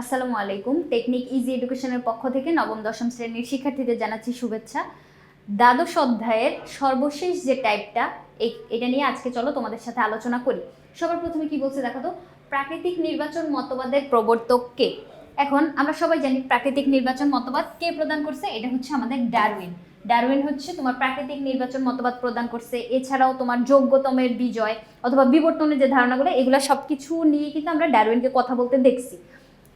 আসসালামু আলাইকুম। Technique easy এডুকেশনের পক্ষ থেকে নবম, দশম শ্রেণির শিক্ষার্থীদের জানাচ্ছি শুভেচ্ছা। দ্বাদশ অধ্যায়ের সর্বশেষ যে টাইপটা এটা নিয়ে আজকে চলো তোমাদের সাথে আলোচনা করি। সবার প্রথমে কি বলছে দেখো তো? প্রাকৃতিক নির্বাচন মতবাদের প্রবর্তক কে? এখন আমরা সবাই জানি প্রাকৃতিক নির্বাচন মতবাদ কে প্রদান করছে, এটা হচ্ছে আমাদের ডারউইন। ডারউইন হচ্ছে তোমার প্রাকৃতিক নির্বাচন মতবাদ প্রদান করছে, এছাড়াও তোমার যোগ্যতমের বিজয় অথবা বিবর্তনের যে ধারণাগুলো, এগুলো সব কিছু নিয়ে কিন্তু আমরা ডারউইনকে কথা বলতে দেখছি।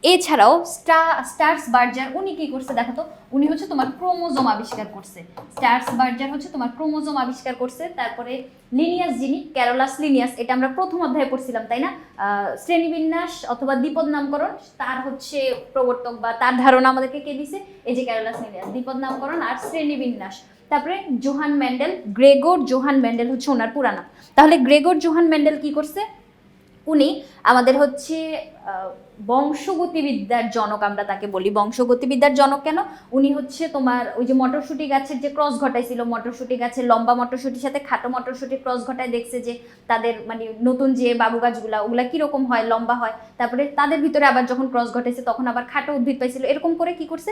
এছাড়াও স্টার স্টার্স বার্জার, উনি কি করছে দেখো তো? উনি হচ্ছে তোমার ক্রোমোজোম আবিষ্কার করছে। স্টার্স বার্জার হচ্ছে তোমার ক্রোমোজোম আবিষ্কার করছে। তারপরে লিনিয়াস যিনি, ক্যারোলাস লিনিয়াস, এটা আমরা প্রথম অধ্যায়ে পড়ছিলাম, তাই না? শ্রেণীবিন্যাস অথবা দ্বিপদ নামকরণ, তার হচ্ছে প্রবর্তক বা তার ধারণা আমাদেরকে কে দিছে? এই যে ক্যারোলাস লিনিয়াস, দ্বিপদ নামকরণ আর শ্রেণীবিন্যাস। তারপরে Johann Mendel, Gregor Johann Mendel হচ্ছে ওনার পুরানা। তাহলে গ্রেগর জোহান ম্যান্ডেল কি করছে? উনি আমাদের হচ্ছে বংশগতিবিদ্যার জনক আমরা তাকে বলি। বংশগতিবিদ্যার জনক কেন? উনি হচ্ছে তোমার ওই যে মটরশুঁটি গাছের যে ক্রস ঘটাইছিল, মটরশুঁটি গাছের লম্বা মটরশুঁটির সাথে খাটো মটরশুঁটি ক্রস ঘটায় দেখছে যে তাদের মানে নতুন যে বাবু গাছগুলা, ওগুলা কীরকম হয়, লম্বা হয়। তারপরে তাদের ভিতরে আবার যখন ক্রস ঘটাইছে, তখন আবার খাটো উদ্ভিদ পাইছিল। এরকম করে কি করছে?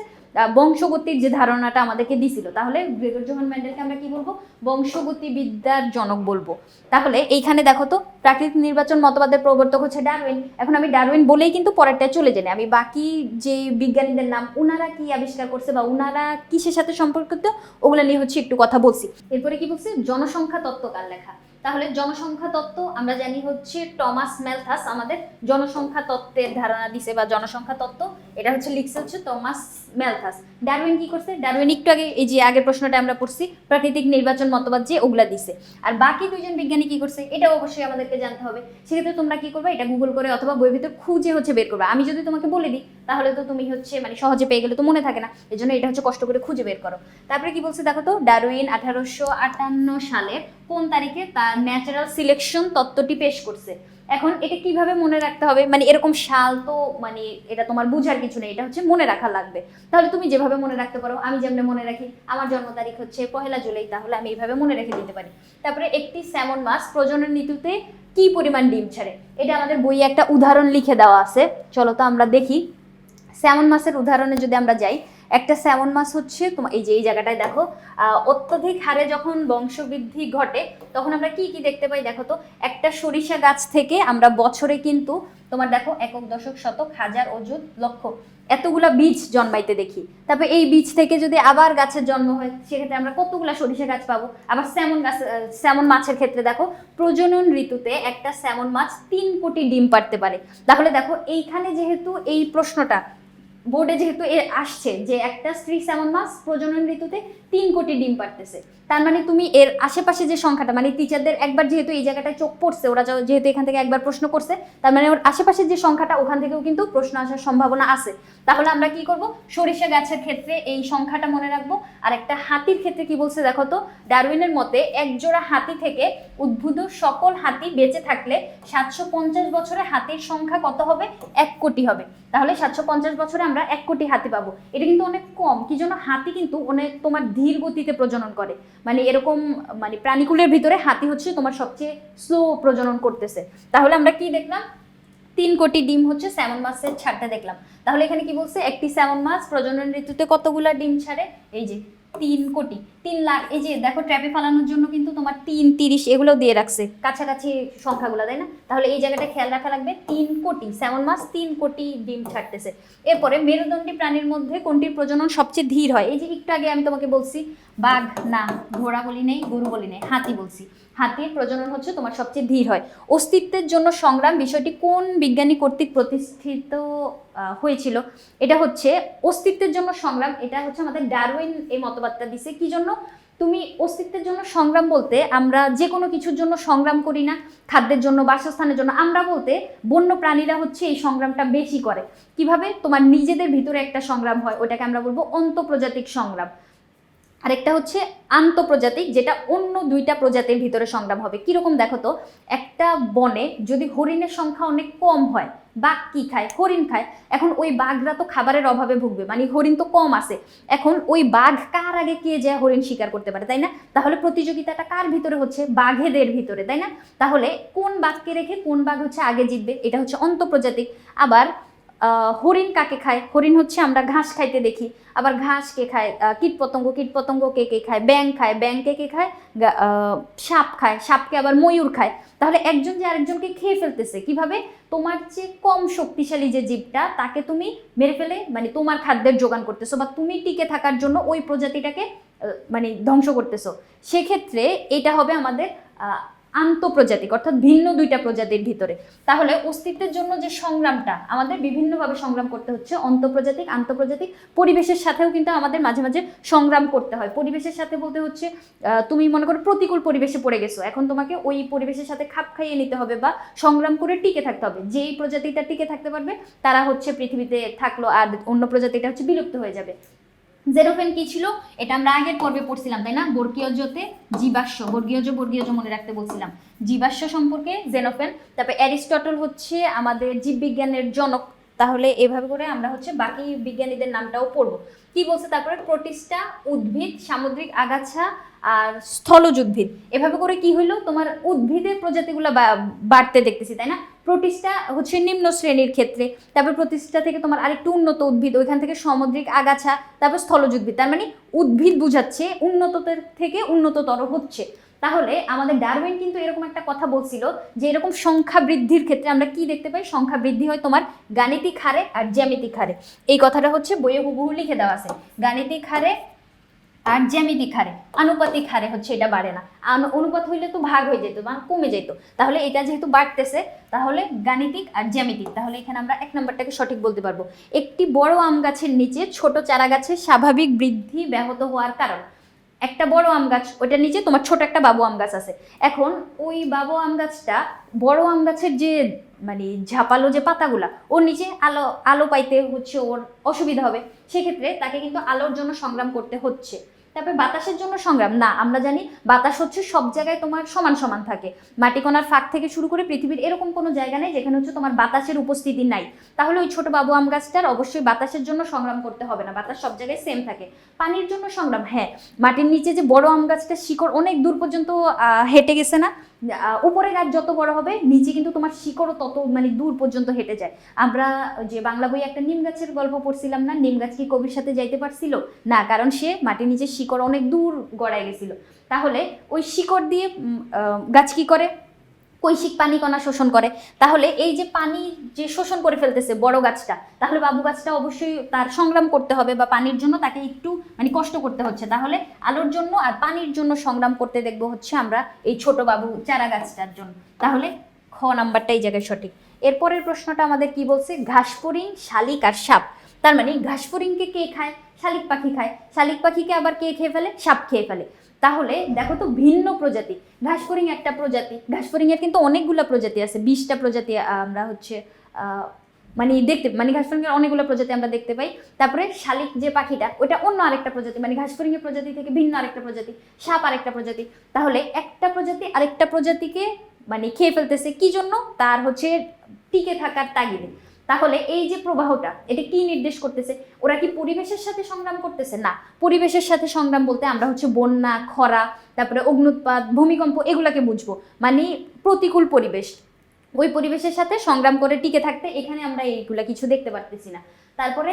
বংশগতির যে ধারণাটা আমাদেরকে দিছিল। তাহলে গ্রেগর জোহান ম্যান্ডেলকে আমরা কি বলব? বংশগতিবিদ্যার জনক বলব। তাহলে এইখানে দেখো তো প্রাকৃতিক নির্বাচন মতবাদের প্রবর্তক হচ্ছে ডারউইন। এখন আমি ডারউইন বলেই কিন্তু পরেরটায় চলে যাই। আমি বাকি যে বিজ্ঞানীদের নাম ওনারা কি আবিষ্কার করছে বা ওনারা কিসের সাথে সম্পর্কিত, ওগুলো নিয়ে হচ্ছে একটু কথা বলছি। এরপরে কি বলছে? জনসংখ্যা তত্ত্ব কার লেখা। তাহলে জনসংখ্যা তত্ত্ব, আমরা জানি হচ্ছে টমাস ম্যালথাস আমাদের জনসংখ্যা তত্ত্বের ধারণা দিছে বা জনসংখ্যা তত্ত্ব, এটা হচ্ছে লিখছে হচ্ছে টমাস ম্যালথাস ডারউইন কি করছে? ডারউইন একটু আগে এই যে আগের প্রশ্নটা আমরা পড়ছি, প্রাকৃতিক নির্বাচন মতবাদ যে ওগুলা দিছে। আর বাকি দুইজন বিজ্ঞানী কি করছে? এটা অবশ্যই আমাদেরকে জানতে হবে। সেক্ষেত্রে তোমরা কি করবে? এটা গুগল করে অথবা বইয়ের ভিতর খুঁজে হচ্ছে বের করবে। আমি যদি তোমাকে বলে দিই, তাহলে তো তুমি হচ্ছে মানে সহজে পেয়ে গেলে তো মনে থাকে না। এই জন্য এটা হচ্ছে কষ্ট করে খুঁজে বের করো। তারপরে কি বলছে দেখো তো? ডারউইন আঠারোশো আটান্ন সালে কোন তারিখে তার ন্যাচারাল সিলেকশন তত্ত্বটি পেশ করছে। এখন এটা কীভাবে মনে রাখতে হবে? মানে এরকম সাল তো মানে এটা তোমার বুঝার কিছু নেই, এটা হচ্ছে মনে রাখা লাগবে। তাহলে তুমি যেভাবে মনে রাখতে পারো, আমি যেমন মনে রাখি, আমার জন্ম তারিখ হচ্ছে পহেলা জুলাই, তাহলে আমি এইভাবে মনে রেখে দিতে পারি। তারপরে একটি স্যামন মাছ প্রজনন ঋতুতে কি পরিমাণ ডিম ছাড়ে? এটা আমাদের বইয়ে একটা উদাহরণ লিখে দেওয়া আছে। চলো তো আমরা দেখি। স্যামন মাছের উদাহরণে যদি আমরা যাই একটা স্যামন মাছ হচ্ছে তোমার এই যে এই জায়গাটায় দেখো অত্যধিক হারে যখন বংশবৃদ্ধি ঘটে, তখন আমরা কি কি দেখতে পাই দেখো তো? একটা সরিষা গাছ থেকে আমরা বছরে কিন্তু তোমার দেখো একক, দশক, শতক, হাজার অযুত লক্ষ এতগুলা বীজ জন্মাইতে দেখি। তারপর এই বীজ থেকে যদি আবার গাছের জন্ম হয়, সেক্ষেত্রে আমরা কতগুলা সরিষা গাছ পাবো? আবার স্যামন গাছ স্যামন মাছের ক্ষেত্রে দেখো, প্রজনন ঋতুতে একটা স্যামন মাছ তিন কোটি ডিম পারতে পারে। তাহলে দেখো, এইখানে যেহেতু এই প্রশ্নটা বোর্ডে যেহেতু এ আসছে যে একটা স্ত্রী স্যামন মাছ প্রজনন ঋতুতে তিন কোটি ডিম পারতেছে তার মানে তুমি এর আশেপাশে যে সংখ্যাটা মানে টিচারদের একবার যেহেতু এই জায়গাটায় চোখ পড়ছে, ওরা যেহেতু এখান থেকে একবার প্রশ্ন করছে, তার মানে ওর আশেপাশে যে সংখ্যাটা, ওখান থেকেও কিন্তু প্রশ্ন আসার সম্ভাবনা আছে। তাহলে আমরা কি করব? সরিষা গাছের ক্ষেত্রে এই সংখ্যাটা মনে রাখব। আর একটা হাতির ক্ষেত্রে কি বলছে দেখো তো? ডারউইনের মতে এক জোড়া হাতি থেকে উদ্ভূত সকল হাতি বেঁচে থাকলে সাতশো পঞ্চাশ বছরে হাতির সংখ্যা কত হবে? এক কোটি হবে। তাহলে সাতশো পঞ্চাশ বছরে আমরা এক কোটি হাতি পাবো। এটা কিন্তু অনেক কম। কি জন্য? হাতি কিন্তু অনেক তোমার ধীর গতিতে প্রজনন করে। মানে এরকম মানে প্রাণীকুলের ভিতরে হাতি হচ্ছে তোমার সবচেয়ে স্লো প্রজনন করতেছে। তাহলে আমরা কি দেখলাম? তিন কোটি ডিম হচ্ছে স্যামন মাছের ছাড়টা দেখলাম। তাহলে এখানে কি বলছে? একটি স্যামন মাছ প্রজনন ঋতুতে কতগুলা ডিম ছাড়ে? এই যে তিন কোটি, তিন লাখ, এই যে দেখো ট্র্যাপে ফালানোর জন্য কিন্তু তোমার তিন, তিরিশ এগুলো দিয়ে রাখছে, কাছাকাছি সংখ্যাগুলো, তাই না? তাহলে এই জায়গাটা খেয়াল রাখা লাগবে, তিন কোটি স্যামন মাস তিন কোটি ডিম ছাড়তেছে। এরপরে মেরুদণ্ডী প্রাণীর মধ্যে কোনটির প্রজনন সবচেয়ে ধীর হয়? এই যে একটু আগে আমি তোমাকে বলছি, বাঘ না, ঘোড়া বলি নেই, গরু বলি নেই, হাতি বলছি। হাতির প্রজনন হচ্ছে তোমার সবচেয়ে ধীর হয়। অস্তিত্বের জন্য সংগ্রাম বিষয়টি কোন বিজ্ঞানী কর্তৃক প্রতিষ্ঠিত হয়েছিল? এটা হচ্ছে অস্তিত্বের জন্য সংগ্রাম, এটা হচ্ছে আমাদের ডারউইন এই মতবাদটা দিছে। কি জন্য? তুমি অস্তিত্বের জন্য সংগ্রাম বলতে আমরা যে কোনো কিছুর জন্য সংগ্রাম করি না, খাদ্যের জন্য, বাসস্থানের জন্য। আমরা বলতে বন্য প্রাণীরা হচ্ছে এই সংগ্রামটা বেশি করে। কীভাবে? তোমার নিজেদের ভিতরে একটা সংগ্রাম হয় ওটাকে আমরা বলব অন্তঃপ্রজাতিক সংগ্রাম। আরেকটা হচ্ছে আন্তঃপ্রজাতিক, যেটা অন্য দুইটা প্রজাতির ভিতরে সংগ্রাম হবে। কীরকম দেখো তো? একটা বনে যদি হরিণের সংখ্যা অনেক কম হয়, বাঘ কি খায়? হরিণ খায়। এখন ওই বাঘরা তো খাবারের অভাবে ভুগবে মানে হরিণ তো কম আছে। এখন ওই বাঘ কার আগে কে যায় হরিণ শিকার করতে পারে, তাই না? তাহলে প্রতিযোগিতাটা কার ভিতরে হচ্ছে? বাঘেদের ভিতরে, তাই না? তাহলে কোন বাঘকে রেখে কোন বাঘ হচ্ছে আগে জিতবে? এটা হচ্ছে অন্তঃপ্রজাতিক। আবার হরিণ কাকে খায়? হরিণ হচ্ছে আমরা ঘাস খাইতে দেখি। আবার ঘাস কে খায়? কীটপতঙ্গ কীটপতঙ্গ কে কে খায়? ব্যাং খায়। ব্যাং কে কে খায়? সাপ খায়। সাপকে আবার ময়ূর খায়। তাহলে একজন যে আরেকজনকে খেয়ে ফেলতেছে, কীভাবে? তোমার যে কম শক্তিশালী যে জীবটা, তাকে তুমি মেরে ফেলে মানে তোমার খাদ্যের যোগান করতেছো বা তুমি টিকে থাকার জন্য ওই প্রজাতিটাকে মানে ধ্বংস করতেছো। সেক্ষেত্রে এটা হবে আমাদের আন্তঃপ্রজাতিক, অর্থাৎ ভিন্ন দুইটা প্রজাতির ভিতরে। তাহলে অস্তিত্বের জন্য যে সংগ্রামটা, আমাদের বিভিন্নভাবে সংগ্রাম করতে হচ্ছে। অন্তঃপ্রজাতিক, আন্তঃপ্রজাতিক, পরিবেশের সাথেও কিন্তু আমাদের মাঝে মাঝে সংগ্রাম করতে হয়। পরিবেশের সাথে বলতে হচ্ছে তুমি মনে করো প্রতিকূল পরিবেশে পড়ে গেছো। এখন তোমাকে ওই পরিবেশের সাথে খাপ খাইয়ে নিতে হবে বা সংগ্রাম করে টিকে থাকতে হবে। যেই প্রজাতিটা টিকে থাকতে পারবে, তারা হচ্ছে পৃথিবীতে থাকল আর অন্য প্রজাতিটা হচ্ছে বিলুপ্ত হয়ে যাবে। জেরোফেন কি ছিল? এটা আমরা আগের পর্বে পড়ছিলাম, তাই না? বর্গীয়জতে জীবাশ্ম, বর্গীয়জ বর্গীয়জ মনে রাখতে বলছিলাম। জীবাশ্ম সম্পর্কে জেনোফেন তারপরে অ্যারিস্টটল হচ্ছে আমাদের জীববিজ্ঞানের জনক। তাহলে এভাবে করে আমরা হচ্ছে বাকি বিজ্ঞানীদের নামটাও পড়ব। কি বলছে তারপরে? প্রোটিস্টা উদ্ভিদ, সামুদ্রিক আগাছা আর স্থলজ উদ্ভিদ এভাবে করে কি হইল তোমার উদ্ভিদের প্রজাতিগুলো বাড়তে দেখতেছি, তাই না? প্রোটিস্টা হচ্ছে নিম্ন শ্রেণির ক্ষেত্রে। তারপর প্রতিষ্ঠা থেকে তোমার আরেকটু উন্নত উদ্ভিদ, ওইখান থেকে সামুদ্রিক আগাছা, তারপর স্থলজ উদ্ভিদ তার মানে উদ্ভিদ বুঝাচ্ছে, উন্নতদের থেকে উন্নততর হচ্ছে। তাহলে আমাদের ডারউইন কিন্তু এরকম একটা কথা বলছিল যে এরকম সংখ্যা বৃদ্ধির ক্ষেত্রে আমরা কি দেখতে পাই? সংখ্যা বৃদ্ধি হয় তোমার গাণিতিক হারে আর জ্যামিতিক হারে। এই কথাটা হচ্ছে বইয়ে হুবহু লিখে দেওয়া আছে। গাণিতিক হারে আর জ্যামিতিক হারে। আনুপাতিক হারে হচ্ছে এটা বাড়ে না। অনুপাত হইলে তো ভাগ হয়ে যেত বা কমে যেত। তাহলে এটা যেহেতু বাড়তেছে, তাহলে গাণিতিক আর জ্যামিতিক। তাহলে এখানে আমরা এক নম্বরটাকে সঠিক বলতে পারব। একটি বড় আম গাছের নিচে ছোট চারা গাছের স্বাভাবিক বৃদ্ধি ব্যাহত হওয়ার কারণ। একটা বড় আম গাছ ওটার নিচে তোমার ছোট একটা বাবু আম গাছ আছে। এখন ওই বাবু আম গাছটা বড় আম গাছের যে মানে ঝাপালো যে পাতাগুলা, ওর নিচে আলো আলো পাইতে হচ্ছে, ওর অসুবিধা হবে। সেক্ষেত্রে তাকে কিন্তু আলোর জন্য সংগ্রাম করতে হচ্ছে। তারপরে বাতাসের জন্য সংগ্রাম। না, আমরা জানি বাতাস হচ্ছে সব জায়গায় তোমার সমান সমান থাকে। মাটি মাটিকণার ফাঁক থেকে শুরু করে পৃথিবীর এরকম কোনো জায়গা নেই যেখানে হচ্ছে তোমার বাতাসের উপস্থিতি নাই। তাহলে ওই ছোট বাবু আম গাছটার অবশ্যই বাতাসের জন্য সংগ্রাম করতে হবে না। বাতাস সব জায়গায় সেম থাকে। পানির জন্য সংগ্রাম হ্যাঁ। মাটির নিচে যে বড় আম গাছটা শিকড় অনেক দূর পর্যন্ত হেঁটে গেছে না? উপরে গাছ যত বড় হবে, নিচে কিন্তু তোমার শিকড়ও তত মানে দূর পর্যন্ত হেঁটে যায়। আমরা যে বাংলা বই একটা নিম গাছের গল্প পড়ছিলাম না, নিম গাছ কি কবির সাথে যাইতে পারছিল? না, কারণ সে মাটির নিচে শিকড় অনেক দূর গড়ায় গেছিল। তাহলে ওই শিকড় দিয়ে গাছ কি করে? কৈশিক পানি কণা শোষণ করে। তাহলে এই যে পানি যে শোষণ করে ফেলতেছে বড় গাছটা, তাহলে বাবু গাছটা অবশ্যই তার সংগ্রাম করতে হবে বা পানির জন্য তাকে একটু মানে কষ্ট করতে হচ্ছে। তাহলে আলোর জন্য আর পানির জন্য সংগ্রাম করতে দেখব হচ্ছে আমরা এই ছোট বাবু চারা গাছটার জন্য। তাহলে খ নাম্বারটা এই জায়গায় সঠিক। এরপরের প্রশ্নটা আমাদের কি বলছে? ঘাসফড়িং শালিক আর সাপ। তার মানে ঘাসফড়িংকে কে খায়? শালিক পাখি খায়। শালিক পাখিকে আবার কে খেয়ে ফেলে? সাপ খেয়ে ফেলে। তাহলে দেখো তো ভিন্ন প্রজাতি। ঘাসফড়িং একটা প্রজাতি। ঘাসফড়িং এর কিন্তু অনেকগুলো প্রজাতি আছে। বিশটা প্রজাতি আমরা হচ্ছে মানে দেখতে মানে ঘাসফড়িংয়ের অনেকগুলো প্রজাতি আমরা দেখতে পাই। তারপরে শালিক যে পাখিটা ওটা অন্য আরেকটা প্রজাতি মানে ঘাসফড়িংয়ের প্রজাতি থেকে ভিন্ন আরেকটা প্রজাতি, সাপ আরেকটা প্রজাতি। তাহলে একটা প্রজাতি আরেকটা প্রজাতিকে মানে খেয়ে ফেলতেছে। কি জন্য? তার হচ্ছে টিকে থাকার তাগিদে। তাহলে এই যে প্রবাহটা, এটা কি নির্দেশ করতেছে? ওরা কি পরিবেশের সাথে সংগ্রাম করতেছে? না, পরিবেশের সাথে সংগ্রাম বলতে আমরা হচ্ছে বন্যা, খরা, তারপরে অগ্নুৎপাত, ভূমিকম্প, এগুলাকে বুঝব। মানে প্রতিকূল পরিবেশ। ওই পরিবেশের সাথে সংগ্রাম করে টিকে থাকতে এখানে আমরা এইগুলা কিছু দেখতে পারতেছি না। তারপরে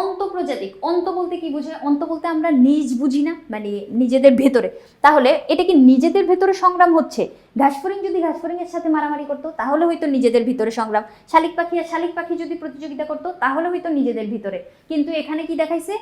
অন্তঃপ্রজাতিক। অন্ত বলতে কি বোঝায়? অন্ত বলতে আমরা নিজ বুঝি না মানে নিজেদের ভেতরে। তাহলে এটা কি নিজেদের ভেতরে সংগ্রাম হচ্ছে? ঘাসফড়িং যদি ঘাসফড়িং এর সাথে মারামারি করতো, তাহলে হয়তো নিজেদের ভিতরে সংগ্রাম। শালিক পাখি আর শালিক পাখি যদি প্রতিযোগিতা করতো, তাহলে হয়তো নিজেদের ভিতরে। কিন্তু এখানে কি দেখাইছে?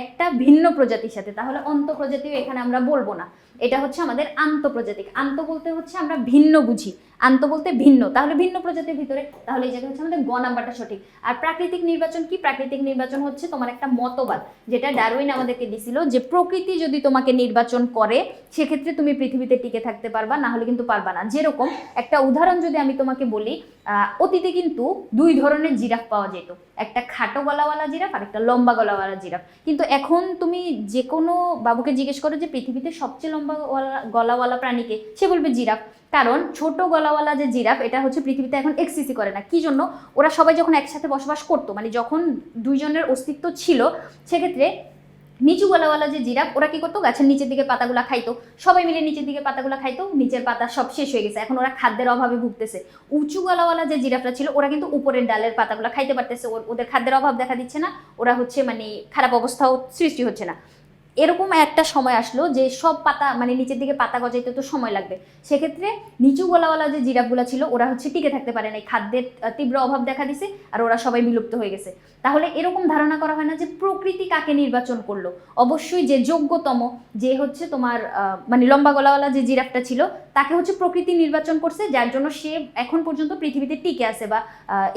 একটা ভিন্ন প্রজাতির সাথে। তাহলে অন্ত প্রজাতিও এখানে আমরা বলব না। এটা হচ্ছে আমাদের আন্তঃপ্রজাতিক। আন্ত বলতে হচ্ছে আমরা ভিন্ন বুঝি। আন্ত বলতে ভিন্ন। তাহলে ভিন্ন প্রজাতির ভিতরে, তাহলে এই জায়গায় হচ্ছে আমাদের গ নাম্বারটা সঠিক। আর প্রাকৃতিক নির্বাচন কি প্রাকৃতিক নির্বাচন হচ্ছে? তোমার একটা মতবাদ, যেটা ডারউইন আমাদেরকে দিছিল যে প্রকৃতি যদি তোমাকে নির্বাচন করে, সেক্ষেত্রে তুমি পৃথিবীতে টিকে থাকতে পারবা, না হলে কিন্তু পারবা না। যেরকম একটা উদাহরণ যদি আমি তোমাকে বলি অতীতে কিন্তু দুই ধরনের জিরাফ পাওয়া যেত। একটা খাটো গলাওয়ালা জিরাফ আর একটা লম্বা গলাওয়ালা জিরাফ। কিন্তু এখন তুমি যে কোনো বাবুকে জিজ্ঞেস করো যে, পৃথিবীতে সবচেয়ে লম্বা গলাওয়ালা প্রাণীকে? সে বলবে জিরাফ। কারণ ছোট গলাওয়ালা যে জিরাফ, এটা হচ্ছে পৃথিবীতে এখন এক্সিসি করে না। কি জন্য? ওরা সবাই যখন একসাথে বসবাস করতো মানে যখন দুইজনের অস্তিত্ব ছিল, সেক্ষেত্রে নিচু গলাওয়ালা যে জিরাফ, ওরা কি করতো? গাছের নিচের দিকে পাতাগুলা খাইতো। সবাই মিলে নিচের দিকে পাতাগুলা খাইতো, নিচের পাতা সব শেষ হয়ে গেছে। এখন ওরা খাদ্যের অভাবে ভুগতেছে। উঁচু গলাওয়ালা যে জিরাফরা ছিল, ওরা কিন্তু উপরের ডালের পাতাগুলা খাইতে পারতেছে। ওদের খাদ্যের অভাব দেখা দিচ্ছে না। ওরা হচ্ছে মানে খারাপ অবস্থাও সৃষ্টি হচ্ছে না। এরকম একটা সময় আসলো যে সব পাতা মানে নিচের দিকে পাতা গজাইতে তো সময় লাগবে। সেক্ষেত্রে নিচু গলাওয়ালা যে জিরাফগুলো ছিল, ওরা হচ্ছে টিকে থাকতে পারে না খাদ্যের তীব্র অভাব দেখা দিছে আর ওরা সবাই বিলুপ্ত হয়ে গেছে। তাহলে এরকম ধারণা করা হয় না যে প্রকৃতি কাকে নির্বাচন করল। অবশ্যই যে যোগ্যতম, যে হচ্ছে তোমার মানে লম্বা গলাওয়ালা যে জিরাফটা ছিল, তাকে হচ্ছে প্রকৃতি নির্বাচন করছে, যার জন্য সে এখন পর্যন্ত পৃথিবীতে টিকে আছে বা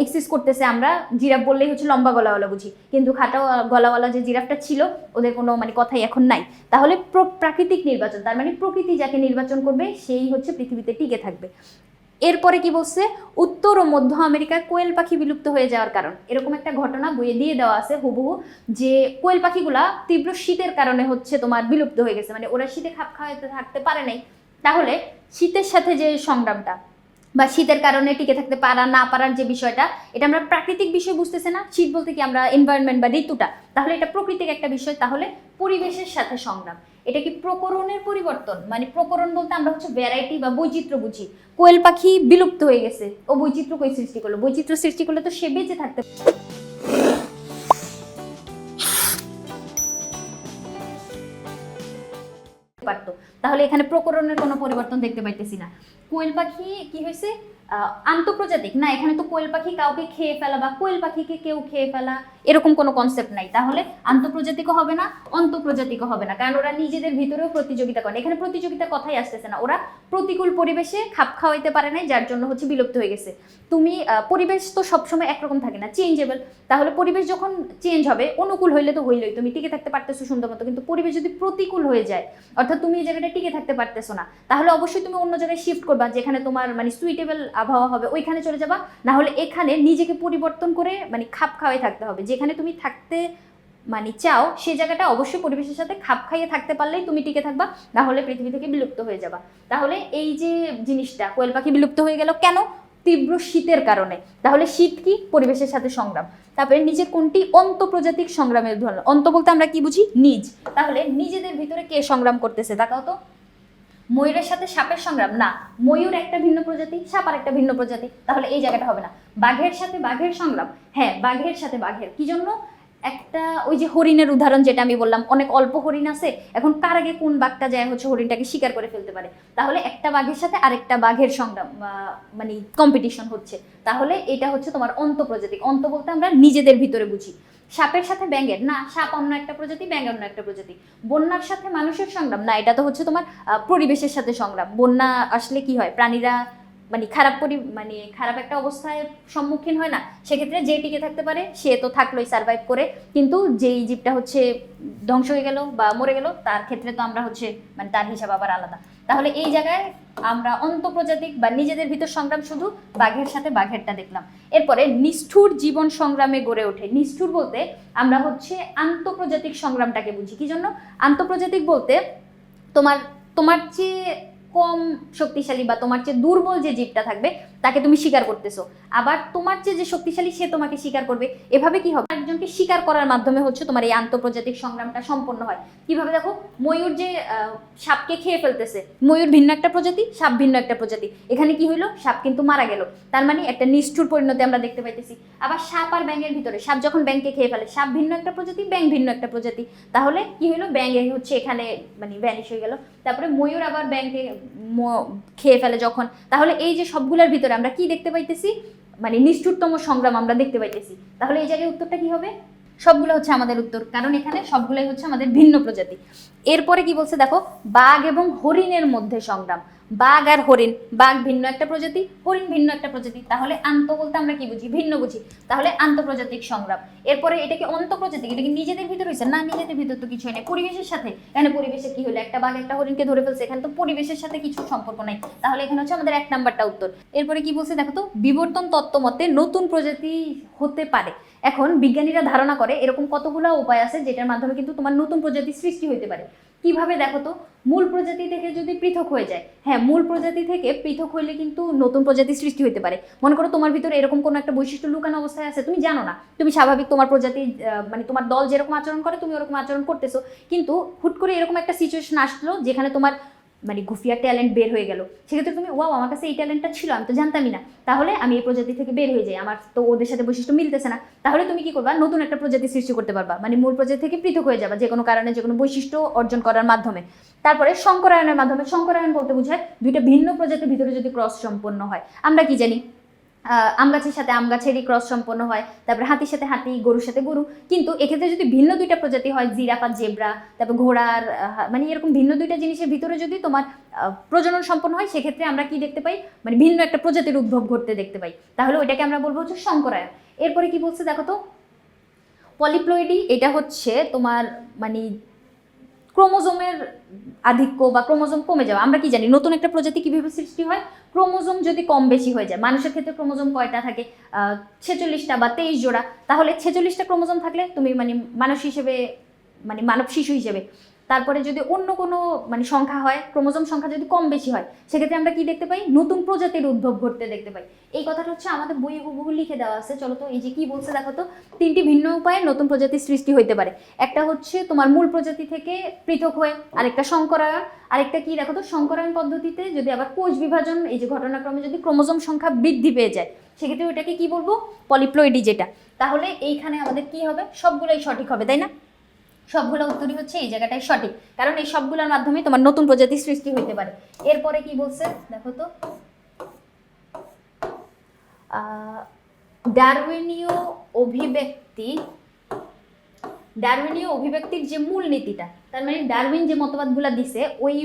এক্সিস্ট করতেছে। আমরা জিরাফ বললেই হচ্ছে লম্বা গলাওয়ালা বুঝি। কিন্তু খাটো গলাওয়ালা যে জিরাফটা ছিল, ওদের কোনো মানে কথাই এখন নাই। তাহলে প্র- প্রাকৃতিক নির্বাচন, তার মানে প্রকৃতি যাকে নির্বাচন করবে, সেই হচ্ছে পৃথিবীতে টিকে থাকবে। এরপরে কি বলছে? উত্তর ও মধ্য আমেরিকায় কোয়েল পাখি বিলুপ্ত হয়ে যাওয়ার কারণ। এরকম একটা ঘটনা বইয়ে দিয়ে দেওয়া আছে হুবহু, যে কোয়েল পাখিগুলা তীব্র শীতের কারণে হচ্ছে তোমার বিলুপ্ত হয়ে গেছে। মানে ওরা শীতে খাপ খাওয়াতে থাকতে পারে নাই। তাহলে শীতের সাথে যে সংগ্রামটা বা শীতের কারণে টিকে থাকতে পারা, না পারার যে বিষয়টা, এটা আমরা প্রাকৃতিক বিষয় বুঝতেছে না। শীত বলতে কি আমরা এনভায়রনমেন্ট বা ঋতুটা। তাহলে এটা প্রকৃতিক একটা বিষয়। তাহলে পরিবেশের সাথে সংগ্রাম। এটা কি প্রকরণের পরিবর্তন? মানে প্রকরণ বলতে আমরা হচ্ছে ভ্যারাইটি বা বৈচিত্র্য বুঝি। কোয়েল পাখি বিলুপ্ত হয়ে গেছে। ও বৈচিত্র্য কই সৃষ্টি করল। বৈচিত্র্য সৃষ্টি করলে তো সে বেঁচে থাকতে পারতো। তাহলে এখানে প্রকরণের কোনো পরিবর্তন দেখতে পাইতেছি না। কোয়েল পাখি কি হয়েছে আন্তঃপ্রজাতিক। না, এখানে তো কোয়েল পাখি কাউকে খেয়ে ফেলা বা কোয়েল পাখিকে কেউ খেয়ে ফেলা এরকম কোনো কনসেপ্ট নাই। তাহলে আন্তঃপ্রজাতিকও হবে না, অন্তঃপ্রজাতিকও হবে না। কারণ ওরা নিজেদের ভিতরেও প্রতিযোগিতা করে। এখানে প্রতিযোগিতার কথাই আসতেছে না। ওরা প্রতিকূল পরিবেশে খাপ খাওয়াইতে পারে নাই, যার জন্য হচ্ছে বিলুপ্ত হয়ে গেছে। তুমি পরিবেশ তো সবসময় একরকম থাকে না চেঞ্জেবল তাহলে পরিবেশ যখন চেঞ্জ হবে, অনুকূল হইলে তো হইলই। তুমি টিকে থাকতে পারতেছো সুন্দর মতো, কিন্তু পরিবেশ যদি প্রতিকূল হয়ে যায়, অর্থাৎ তুমি এই জায়গাটা টিকে থাকতে পারতেছো না, তাহলে অবশ্যই তুমি অন্য জায়গায় শিফট করবা, যেখানে তোমার মানে সুইটেবল আবহাওয়া হবে, ওইখানে চলে যাবা। না হলে এখানে নিজেকে পরিবর্তন করে মানে খাপ খাওয়াই থাকতে হবে। যেখানে তুমি থাকতে মানে চাও সেই জায়গাটা অবশ্যই পরিবেশের সাথে খাপ খাইয়ে থাকতে পারলেই তুমি টিকে থাকবা, না হলে পৃথিবী থেকে বিলুপ্ত হয়ে যাবা। তাহলে এই যে জিনিসটা, কোয়েল পাখি বিলুপ্ত হয়ে গেল কেন? তীব্র শীতের কারণে। তাহলে শীত কি? পরিবেশের সাথে সংগ্রাম। তারপরে নিজের কোনটি? অন্তঃপ্রজাতিক সংগ্রামের উদাহরণ। অন্ত বলতে আমরা কি বুঝি? নিজ। তাহলে নিজেদের ভিতরে কে সংগ্রাম করতেছে? তাকাও তো। ময়ূরের সাথে সাপের সংগ্রাম। না, ময়ূর একটা ভিন্ন প্রজাতি, সাপ আর একটা ভিন্ন প্রজাতি। তাহলে এই জায়গাটা হবে না। বাঘের সাথে বাঘের সংগ্রাম। হ্যাঁ বাঘের সাথে বাঘের। কি জন্য? একটা ওই যে হরিণের উদাহরণ যেটা আমি বললাম, অনেক অল্প হরিণ আছে। এখন কার আগে কোন বাঘটা যায় হচ্ছে হরিণটাকে শিকার করে ফেলতে পারে? তাহলে একটা বাঘের সাথে আরেকটা বাঘের সংগ্রাম মানে কম্পিটিশন হচ্ছে। তাহলে এটা হচ্ছে তোমার অন্তঃপ্রজাতিক অন্ত বলতে আমরা নিজেদের ভিতরে বুঝি। সাপের সাথে ব্যাঙের। না, সাপ অন্য একটা প্রজাতি, ব্যাঙ অন্য একটা প্রজাতি। বন্যার সাথে মানুষের সংগ্রাম। না, এটা তো হচ্ছে তোমার পরিবেশের সাথে সংগ্রাম। বন্যা আসলে কি হয়? প্রাণীরা মানে খারাপ পরি মানে খারাপ একটা অবস্থায় সম্মুখীন হয় না, সেক্ষেত্রে যে টিকে থাকতে পারে, সে তো থাকলোই সার্ভাইভ করে। কিন্তু যেই জীবটা হচ্ছে ধ্বংস হয়ে গেল বা মরে গেল, তার ক্ষেত্রে তো আমরা হচ্ছে মানে তার হিসাব আবার আলাদা। তাহলে এই জায়গায় আমরা অন্তঃপ্রজাতিক বা নিজেদের ভিতর সংগ্রাম শুধু বাঘের সাথে বাঘেরটা দেখলাম। এরপরে নিষ্ঠুর জীবন সংগ্রামে গড়ে ওঠে। নিষ্ঠুর বলতে আমরা হচ্ছে আন্তঃপ্রজাতিক সংগ্রামটাকে বুঝি। কি জন্য? আন্তঃপ্রজাতিক বলতে তোমার তোমার চেয়ে কম শক্তিশালী বা তোমার চেয়ে দুর্বল যে জীবটা থাকবে, তাকে তুমি স্বীকার করতেছো। আবার তোমার চেয়ে যে শক্তিশালী সে তোমাকে স্বীকার করবে। এভাবে কি হবে? একজনকে স্বীকার করার মাধ্যমে হচ্ছে তোমার এই আন্তর্জাতিক সংগ্রামটা সম্পন্ন হয়। কীভাবে দেখো? ময়ূর যে সাপকে খেয়ে ফেলতেছে। ময়ূর ভিন্ন একটা প্রজাতি, সাপ ভিন্ন একটা প্রজাতি। এখানে কি হইল? সাপ কিন্তু মারা গেল। তার মানে একটা নিষ্ঠুর পরিণতি আমরা দেখতে পাইতেছি। আবার সাপ আর ব্যাঙের ভিতরে, সাপ যখন ব্যাংকে খেয়ে ফেলে, সাপ ভিন্ন একটা প্রজাতি, ব্যাং ভিন্ন একটা প্রজাতি। তাহলে কি হলো ব্যাঙে হচ্ছে এখানে মানে ভ্যানিশ হয়ে গেল। তারপরে ময়ূর আবার ব্যাংকে খেয়ে ফেলে যখন। তাহলে এই যে সবগুলোর ভিতরে আমরা কি দেখতে পাইতেছি? মানে নিষ্ঠুরতম সংগ্রাম আমরা দেখতে পাইতেছি। তাহলে এই জায়গায় উত্তরটা কি হবে? সবগুলো হচ্ছে আমাদের উত্তর। কারণ এখানে সবগুলোই হচ্ছে আমাদের ভিন্ন প্রজাতি। এরপরে কি বলছে দেখো? বাঘ এবং হরিণের মধ্যে সংগ্রাম। বাঘ আর হরিণ। বাঘ ভিন্ন একটা প্রজাতি, হরিণ ভিন্ন একটা প্রজাতি। তাহলে আন্ত বলতে আমরা কি বুঝি? ভিন্ন বুঝি। তাহলে আন্তঃপ্রজাতিক সংগ্রাম এরপরে এটা কি অন্তঃপ্রজাতিক? এটা কি নিজেদের ভিতরে হয়েছে না, নিজেদের ভিতর তো কিছু নেই। পরিবেশের সাথে। এখানে পরিবেশে কি হলো? একটা বাঘ, একটা হরিণকে ধরে ফেলছে। এখানে তো পরিবেশের সাথে কিছু সম্পর্ক নাই। তাহলে এখানে হচ্ছে আমাদের এক নাম্বারটা উত্তর। এরপরে কি বলছে দেখো তো? বিবর্তন তত্ত্ব মতে নতুন প্রজাতি হতে পারে। এখন বিজ্ঞানীরা ধারণা করে এরকম কতগুলো উপায় আছে যেটার মাধ্যমে কিন্তু তোমার নতুন প্রজাতি সৃষ্টি হতে পারে। কীভাবে দেখো তো, মূল প্রজাতি থেকে যদি পৃথক হয়ে যায় হ্যাঁ মূল প্রজাতি থেকে পৃথক হইলে কিন্তু নতুন প্রজাতি সৃষ্টি হতে পারে। মনে করো তোমার ভিতরে এরকম কোনো একটা বৈশিষ্ট্য লুকানো অবস্থায় আছে, তুমি জানো না। তুমি স্বাভাবিক তোমার প্রজাতি মানে তোমার দল যেরকম আচরণ করে, তুমি ওরকম আচরণ করতেছো। কিন্তু হুট করে এরকম একটা সিচুয়েশন আসলো যেখানে তোমার মানে গুফিয়া ট্যালেন্ট বের হয়ে গেল। সেক্ষেত্রে তুমি, ওয়াও, আমার কাছে এই ট্যালেন্টটা ছিল, আমি তো জানতামই না। তাহলে আমি এই প্রজাতি থেকে বের হয়ে যাই। আমার তো ওদের সাথে বৈশিষ্ট্য মিলতেছে না। তাহলে তুমি কি করবা? নতুন একটা প্রজাতি সৃষ্টি করতে পারবা। মানে মূল প্রজাতি থেকে পৃথক হয়ে যাবা যে কোনো কারণে যে কোনো বৈশিষ্ট্য অর্জন করার মাধ্যমে। তারপরে সংকরায়নের মাধ্যমে, শঙ্করায়ন বলতে বুঝায় দুইটা ভিন্ন প্রজাতির ভিতরে যদি ক্রস সম্পন্ন হয়। আমরা কি জানি? আম গাছের সাথে আম গাছেরই ক্রস সম্পন্ন হয়, তারপরে হাতির সাথে হাতি, গরুর সাথে গরু। কিন্তু এক্ষেত্রে যদি ভিন্ন দুইটা প্রজাতি হয়, জিরাফ আর জেব্রা, তারপর ঘোড়ার মানে এরকম ভিন্ন দুইটা জিনিসের ভিতরে যদি তোমার প্রজনন সম্পন্ন হয়, সেক্ষেত্রে আমরা কি দেখতে পাই? মানে ভিন্ন একটা প্রজাতির উদ্ভব ঘটতে দেখতে পাই। তাহলে ওইটাকে আমরা বলব হচ্ছে সংকরায়ন এরপরে কি বলছে দেখো তো? পলিপ্লয়েডি এটা হচ্ছে তোমার মানে ক্রোমোজোমের আধিক্য বা ক্রোমোজোম কমে যাওয়া, আমরা কি জানি? নতুন একটা প্রজাতি কীভাবে সৃষ্টি হয়? ক্রোমোজোম যদি কম বেশি হয়ে যায়, মানুষের ক্ষেত্রে ক্রোমোজোম কয়টা থাকে? ছেচল্লিশটা বা তেইশ জোড়া। তাহলে ছেচল্লিশটা ক্রোমোজোম থাকলে তুমি মানে মানুষ হিসেবে মানে মানব শিশু হিসেবে তারপরে যদি অন্য কোনো মানে সংখ্যা হয়, ক্রোমোজোম সংখ্যা যদি কম বেশি হয়, সেক্ষেত্রে আমরা কি দেখতে পাই? নতুন প্রজাতির উদ্ভব ঘটতে দেখতে পাই। এই কথাটা হচ্ছে আমাদের বইয়ে হুবহু লিখে দেওয়া আছে। চলো তো, এই যে কি বলছে দেখো তো, তিনটি ভিন্ন উপায়ে নতুন প্রজাতির সৃষ্টি হইতে পারে। একটা হচ্ছে তোমার মূল প্রজাতি থেকে পৃথক হয়ে, আরেকটা সংকরায়ন আরেকটা কি দেখো তো সংকরায়ন পদ্ধতিতে যদি আবার কোষ বিভাজন, এই যে ঘটনাক্রমে যদি ক্রোমোজোম সংখ্যা বৃদ্ধি পেয়ে যায়, সেক্ষেত্রে ওইটাকে কি বলব? পলিপ্লয়েডি যেটা। তাহলে এইখানে আমাদের কি হবে? সবগুলোই সঠিক হবে, তাই না? সবগুলো উত্তরই হচ্ছে এই জায়গাটাই সঠিক। কারণ এই সবগুলোর মাধ্যমে তোমার নতুন প্রজাতির সৃষ্টি হইতে পারে। এরপরে কি বলছে? দেখো তো। ডারউইনীয় অভিব্যক্তি, ডারউইনীয় অভিব্যক্তির যে মূলনীতিটা তার মানে ডারউইন যে মতবাদগুলো দিছে, ওই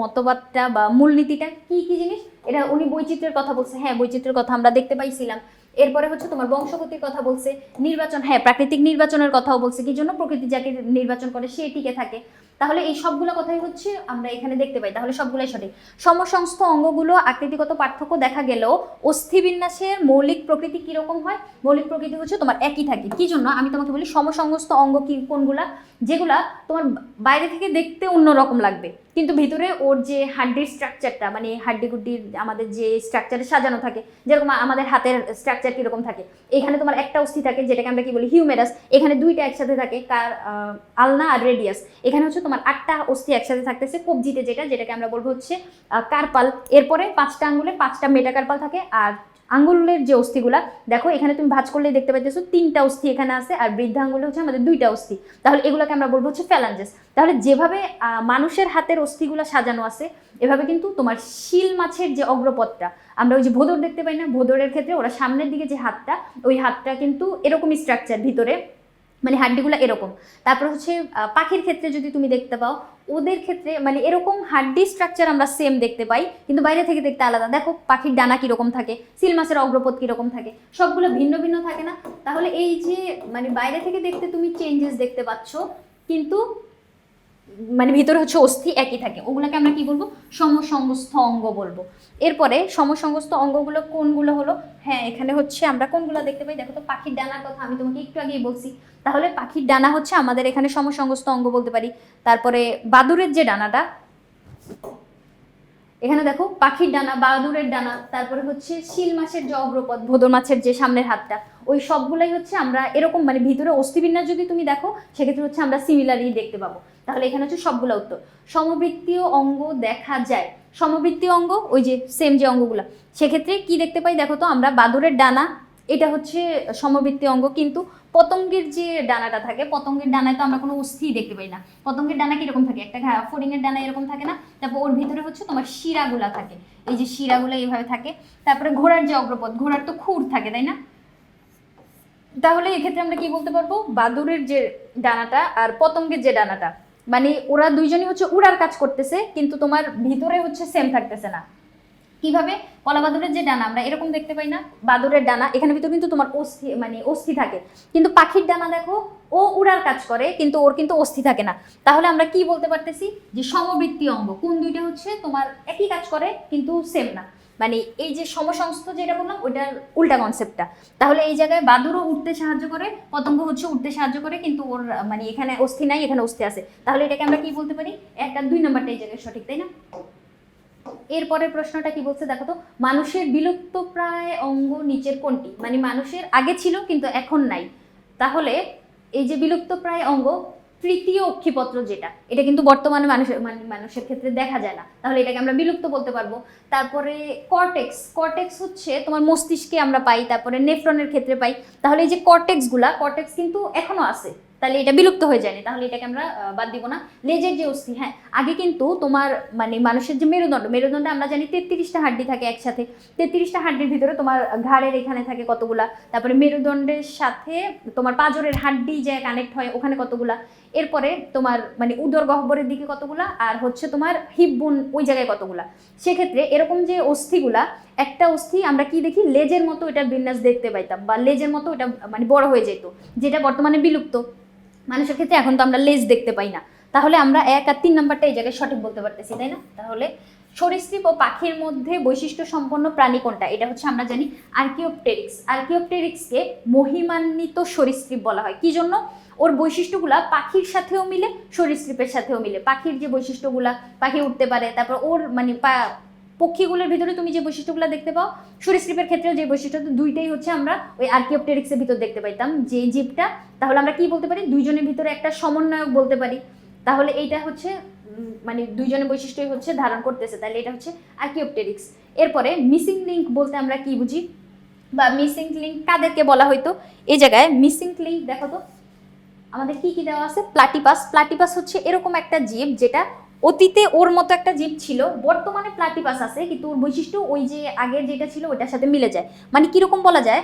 মতবাদটা বা মূলনীতিটা কি কি জিনিস? এটা উনি বৈচিত্র্যের কথা বলছে। হ্যাঁ বৈচিত্র্যের কথা আমরা দেখতে পাইছিলাম। এরপরে হচ্ছে তোমার বংশগতির কথা বলছে, নির্বাচন হ্যাঁ প্রাকৃতিক নির্বাচনের কথাও বলছে, কি জন্য প্রকৃতি যাকে নির্বাচন করে সে টিকে থাকে। তাহলে এই সবগুলো কথাই হচ্ছে আমরা এখানে দেখতে পাই, তাহলে সবগুলোই সঠিক। সমসংস্থ অঙ্গগুলো, আকৃতিগত পার্থক্য দেখা গেলেও অস্থিবিন্যাসের মৌলিক প্রকৃতি কীরকম হয়? মৌলিক প্রকৃতি হচ্ছে তোমার একই থাকে। কি জন্য? আমি তোমাকে বলি, সমসংস্থ অঙ্গ কি, কোনগুলা? যেগুলা তোমার বাইরে থেকে দেখতে অন্যরকম লাগবে। কিন্তু ভিতরে ওর যে হাড্ডির স্ট্রাকচারটা মানে হাড্ডি গুড্ডির আমাদের যে স্ট্রাকচারে সাজানো থাকে, যেরকম আমাদের হাতের স্ট্রাকচার কীরকম থাকে, এখানে তোমার একটা অস্থি থাকে, যেটাকে আমরা কি বলি হিউমেরাস এখানে দুইটা একসাথে থাকে কার আলনা আর রেডিয়াস এখানে হচ্ছে তোমার আটটা অস্থি একসাথে থাকতেছে, কবজিতে যেটা, যেটাকে আমরা বলব হচ্ছে কার্পাল এরপরে পাঁচটা আঙ্গুলে পাঁচটা মেটাকার্পাল থাকে, আর আঙ্গুলের যে অস্থিগুলা, দেখো এখানে তুমি ভাজ করলে দেখতে পাইতেছো তিনটা অস্থি এখানে আছে আর বৃদ্ধা আঙ্গুলে হচ্ছে আমাদের দুইটা অস্থি। তাহলে এগুলোকে আমরা বলব হচ্ছে ফ্যালাঞ্জেস তাহলে যেভাবে মানুষের হাতের অস্থিগুলো সাজানো আছে, এভাবে কিন্তু তোমার শিল মাছের যে অগ্রপথটা, আমরা ওই যে ভোদর দেখতে পাই না, ভোদরের ক্ষেত্রে ওরা সামনের দিকে যে হাতটা, ওই হাতটা কিন্তু এরকমই স্ট্রাকচার ভিতরে মানে হাড্ডিগুলো এরকম। তারপর হচ্ছে পাখির ক্ষেত্রে যদি তুমি দেখতে পাও, ওদের ক্ষেত্রে মানে এরকম হাড্ডি স্ট্রাকচার আমরা সেম দেখতে পাই, কিন্তু বাইরে থেকে দেখতে আলাদা। দেখো পাখির ডানা কীরকম থাকে, সিল মাছের অগ্রপদ কীরকম থাকে, সবগুলো ভিন্ন ভিন্ন থাকে না? তাহলে এই যে মানে বাইরে থেকে দেখতে তুমি চেঞ্জেস দেখতে পাচ্ছ, কিন্তু মানে ভিতরে হচ্ছে অস্থি একই থাকে। ওগুলোকে আমরা কি বলব? সমসংস্থ অঙ্গ বলব। এরপরে সমসংস্থ অঙ্গগুলো কোনগুলো হলো? হ্যাঁ এখানে হচ্ছে আমরা কোনগুলো দেখতে পাই? দেখো তো, পাখির ডানার কথা আমি তোমাকে একটু আগেই বলছি। তাহলে পাখির ডানা হচ্ছে আমাদের এখানে সমসংস্থ অঙ্গ বলতে পারি। তারপরে বাদুরের যে ডানাটা এখানে দেখো পাখির ডানা বাদুরের ডানা, তারপরে হচ্ছে শিল মাছের যে অগ্রপথ, ভোদর মাছের যে সামনের হাতটা, ওই সবগুলাই হচ্ছে আমরা এরকম মানে ভিতরে অস্থিবিন্যাস যদি তুমি দেখো, সেক্ষেত্রে হচ্ছে আমরা সিমিলারই দেখতে পাবো। তাহলে এখানে হচ্ছে সবগুলো উত্তর। সমবৃত্তীয় অঙ্গ দেখা যায়। সমবৃত্তীয় অঙ্গ, ওই যে সেম যে অঙ্গগুলো, সেক্ষেত্রে কি দেখতে পাই দেখো তো, আমরা বাদুরের ডানা এটা হচ্ছে সমবৃত্তীয় অঙ্গ, কিন্তু পতঙ্গের যে ডানাটা থাকে, পতঙ্গের ডানায় তো আমরা কোনো অস্থি দেখতে পাই না। পতঙ্গের ডানা কীরকম থাকে? একটা ফড়িংয়ের ডানা এরকম থাকে না? তারপর ওর ভিতরে হচ্ছে তোমার শিরাগুলা থাকে। এই যে শিরাগুলো এইভাবে থাকে। তারপরে ঘোড়ার যে অগ্রপথ, ঘোড়ার তো খুর থাকে, তাই না? তাহলে এক্ষেত্রে আমরা কি বলতে পারব? বাদুরের যে ডানাটা আর পতঙ্গের যে ডানাটা। মানে ওরা দুইজনই হচ্ছে উড়ার কাজ করতেছে, কিন্তু তোমার ভিতরে হচ্ছে সেম থাকতেছে না। কীভাবে? কলা বাদুরের যে ডানা, আমরা এরকম দেখতে পাই না। বাদুরের ডানা, এখানে ভিতরে কিন্তু তোমার অস্থি মানে অস্থি থাকে। কিন্তু পাখির ডানা দেখো, ও উড়ার কাজ করে, কিন্তু ওর কিন্তু অস্থি থাকে না। তাহলে আমরা কি বলতে পারতেছি? যে সমবৃত্তি অঙ্গ, কোন দুইটা হচ্ছে? তোমার একই কাজ করে, কিন্তু সেম না। মানে এই যে সমসংস্থ যেটা বললাম, ওইটার উল্টা কনসেপ্টটা তাহলে এই জায়গায় বাদুরও উঠতে সাহায্য করে, পতঙ্গ হচ্ছে উঠতে সাহায্য করে, কিন্তু ওর মানে এখানে অস্থি নাই, এখানে অস্থি আছে। তাহলে এটাকে আমরা কি বলতে পারি? একটা দুই নাম্বারটা এই জায়গায় সঠিক, তাই না? এরপরের প্রশ্নটা কি বলছে? দেখো তো, মানুষের বিলুপ্ত প্রায় অঙ্গ নিচের কোনটি? মানে মানুষের আগে ছিল কিন্তু এখন নাই। তাহলে এই যে বিলুপ্ত প্রায় অঙ্গ, তৃতীয় অক্ষিপত্র যেটা, এটা কিন্তু বর্তমানে মানুষের মানে মানুষের ক্ষেত্রে দেখা যায় না। তাহলে এটাকে আমরা বিলুপ্ত বলতে পারব। তারপরে কর্টেক্স কর্টেক্স হচ্ছে তোমার মস্তিষ্কে আমরা পাই, তারপরে নেফ্রনের ক্ষেত্রে পাই। তাহলে এই যে কর্টেক্সগুলা কর্টেক্স কিন্তু এখনও আছে। তাহলে এটা বিলুপ্ত হয়ে যায়নি। তাহলে এটাকে আমরা বাদ দিব না। লেজের যে অস্থি হ্যাঁ আগে কিন্তু তোমার মানে মানুষের যে মেরুদণ্ড, মেরুদণ্ডে আমরা জানি তেত্রিশটা হাড্ডি থাকে একসাথে। তেত্রিশটা হাড্ডির ভিতরে তোমার ঘাড়ের এখানে থাকে কতগুলা, তারপরে মেরুদণ্ডের সাথে তোমার পাঁজরের হাড্ডি যে কানেক্ট হয় ওখানে কতগুলা। এরপরে তোমার মানে উদর গহ্বরের দিকে কতগুলা, আর হচ্ছে তোমার হিপ বোন ওই জায়গায় কতগুলা। সেক্ষেত্রে এরকম যে অস্থিগুলা, একটা অস্থি আমরা কি দেখি? লেজের মতো এটা বিন্যাস দেখতে পাইতাম, বা লেজের মতো এটা মানে বড় হয়ে যেত, যেটা বর্তমানে বিলুপ্ত। মানুষের ক্ষেত্রে এখন তো আমরা লেজ দেখতে পাই না। তাহলে আমরা এক আর তিন নাম্বারটা এই জায়গায় সঠিক বলতে পারতেছি, তাই না? তাহলে সরীসৃপ ও পাখির মধ্যে বৈশিষ্ট্য সম্পন্ন প্রাণী কোনটা? এটা হচ্ছে আমরা জানি আর্কিওপটেরিক্স। আর্কিওপটেরিক্সকে মহিমান্বিত সরীসৃপ বলা হয়। কি জন্য? ওর বৈশিষ্ট্যগুলা পাখির সাথেও মিলে, সরীসৃপের সাথেও মিলে। পাখির যে বৈশিষ্ট্যগুলা, পাখি উঠতে পারে, তারপর ওর মানে পক্ষীগুলোর ভিতরে তুমি যে বৈশিষ্ট্যগুলো দেখতে পাও, সরীসৃপের ক্ষেত্রেও যে বৈশিষ্ট্য দুইটাই হচ্ছে আমরা ওই আর্কিওপটেরিক্সের ভিতর দেখতে পাইতাম। যে জীবটা, তাহলে আমরা কি বলতে পারি? দুইজনের ভিতরে একটা সমন্বয়ক বলতে পারি। তাহলে এইটা হচ্ছে মানে দুইজনের বৈশিষ্ট্যই হচ্ছে ধারণ করতেছে। তাহলে এটা হচ্ছে আর্কিওপটেরিক্স। এরপরে মিসিং লিঙ্ক বলতে আমরা কি বুঝি? বা মিসিং লিঙ্ক কাদেরকে বলা হয়তো এই জায়গায় মিসিং লিঙ্ক, দেখো তো, আমাদের কি কি দেওয়া আছে? প্লাটিপাস। প্লাটিপাস হচ্ছে এরকম একটা জীব যেটা অতীতে ওর মতো একটা জীব ছিল, বর্তমানে প্লাটিপাস আছে, কিন্তু ওর বৈশিষ্ট্য ওই যে আগের যেটা ছিল ওটার সাথে মিলে যায়। মানে কীরকম বলা যায়?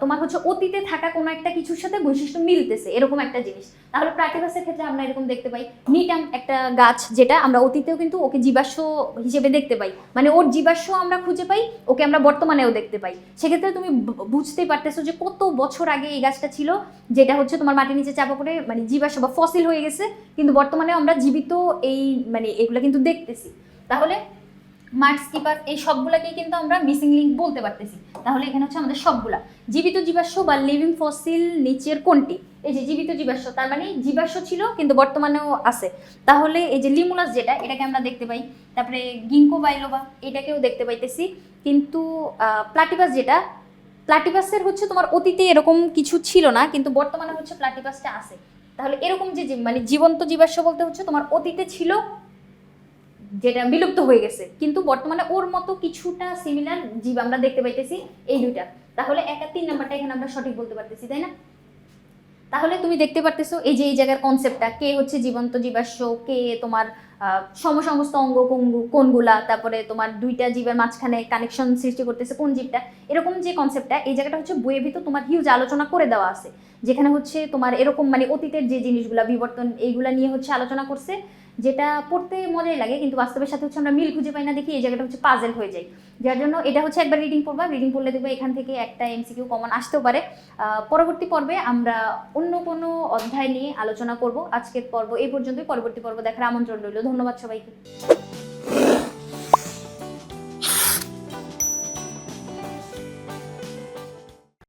তোমার হচ্ছে অতীতে থাকা কোনো একটা কিছুর সাথে বৈশিষ্ট্য মিলতেছে, এরকম একটা জিনিস। তাহলে প্লাটিপাসের ক্ষেত্রে আমরা এরকম দেখতে পাই নিটাম একটা গাছ যেটা আমরা অতীতেও কিন্তু ওকে জীবাশ্ম হিসেবে দেখতে পাই। মানে ওর জীবাশ্ম আমরা খুঁজে পাই, ওকে আমরা বর্তমানেও দেখতে পাই। সেক্ষেত্রে তুমি বুঝতেই পারতেছো যে কত বছর আগে এই গাছটা ছিল, যেটা হচ্ছে তোমার মাটির নিচে চাপা পড়ে মানে জীবাশ্ম বা ফসিল হয়ে গেছে, কিন্তু বর্তমানে আমরা জীবিত এই মানে এগুলো কিন্তু দেখতেছি। তাহলে মার্ক স্কিপার এই সবগুলাকেই কিন্তু আমরা মিসিং লিঙ্ক বলতে পারতেছি। তাহলে এখানে হচ্ছে আমাদের সবগুলা। জীবিত জীবাশ্ম বা লিভিং ফসিল নিচের কোনটি? এই যে জীবিত জীবাশ্ম, তার মানে জীবাশ্ম ছিল কিন্তু বর্তমানেও আছে। তাহলে এই যে লিমুলাস যেটা, এটাকে আমরা দেখতে পাই। তারপরে গিঙ্কো বাইলোবা এটাকেও দেখতে পাইতেছি। কিন্তু প্লাটিপাস যেটা প্লাটিপাসের হচ্ছে তোমার অতীতে এরকম কিছু ছিল না, কিন্তু বর্তমানে হচ্ছে প্লাটিপাসটা আছে। তাহলে এরকম যে মানে জীবন্ত জীবাশ্ম বলতে হচ্ছে তোমার অতীতে ছিল যেটা বিলুপ্ত হয়ে গেছে। কিন্তু বর্তমানে ওর মতো কিছুটা সিমিলার জীব আমরা দেখতে পাইতেছি এই দুইটা। তাহলে এক তিন নাম্বারটা এখানে আমরা সঠিক বলতে পারতেছি তাই না? তাহলে তুমি দেখতে পারতেছো এই যে এই জায়গার কনসেপ্টটা কে হচ্ছে জীবন্ত জীবাশ্ম কে তোমার আহ, সমসংস্থ অঙ্গ কোনগু- কোনগুলা তারপরে তোমার দুইটা জীবের মাঝখানে কানেকশন সৃষ্টি করতেছে কোন জীবটা? এরকম যে কনসেপ্টটা এই জায়গাটা হচ্ছে বইয়ের ভিতর তোমার হিউজ আলোচনা করে দেওয়া আছে। যেখানে হচ্ছে তোমার এরকম মানে অতীতের যে জিনিসগুলা বিবর্তন এইগুলা নিয়ে হচ্ছে আলোচনা করছে। যেটা পড়তে মজাই লাগে, কিন্তু বাস্তবের সাথে হচ্ছে আমরা মিল খুঁজে পাই না দেখি, এই জায়গাটা হচ্ছে পাজেল হয়ে যায়। যার জন্য এটা হচ্ছে একবার রিডিং পড়বা রিডিং পড়লে দেখবে এখান থেকে একটা এমসিকিউ কমন আসতেও পারে। পরবর্তী পর্বে আমরা অন্য কোনো অধ্যায় নিয়ে আলোচনা করব। আজকের পর্ব এই পর্যন্তই, পরবর্তী পর্ব দেখার আমন্ত্রণ রইল। ধন্যবাদ সবাইকে।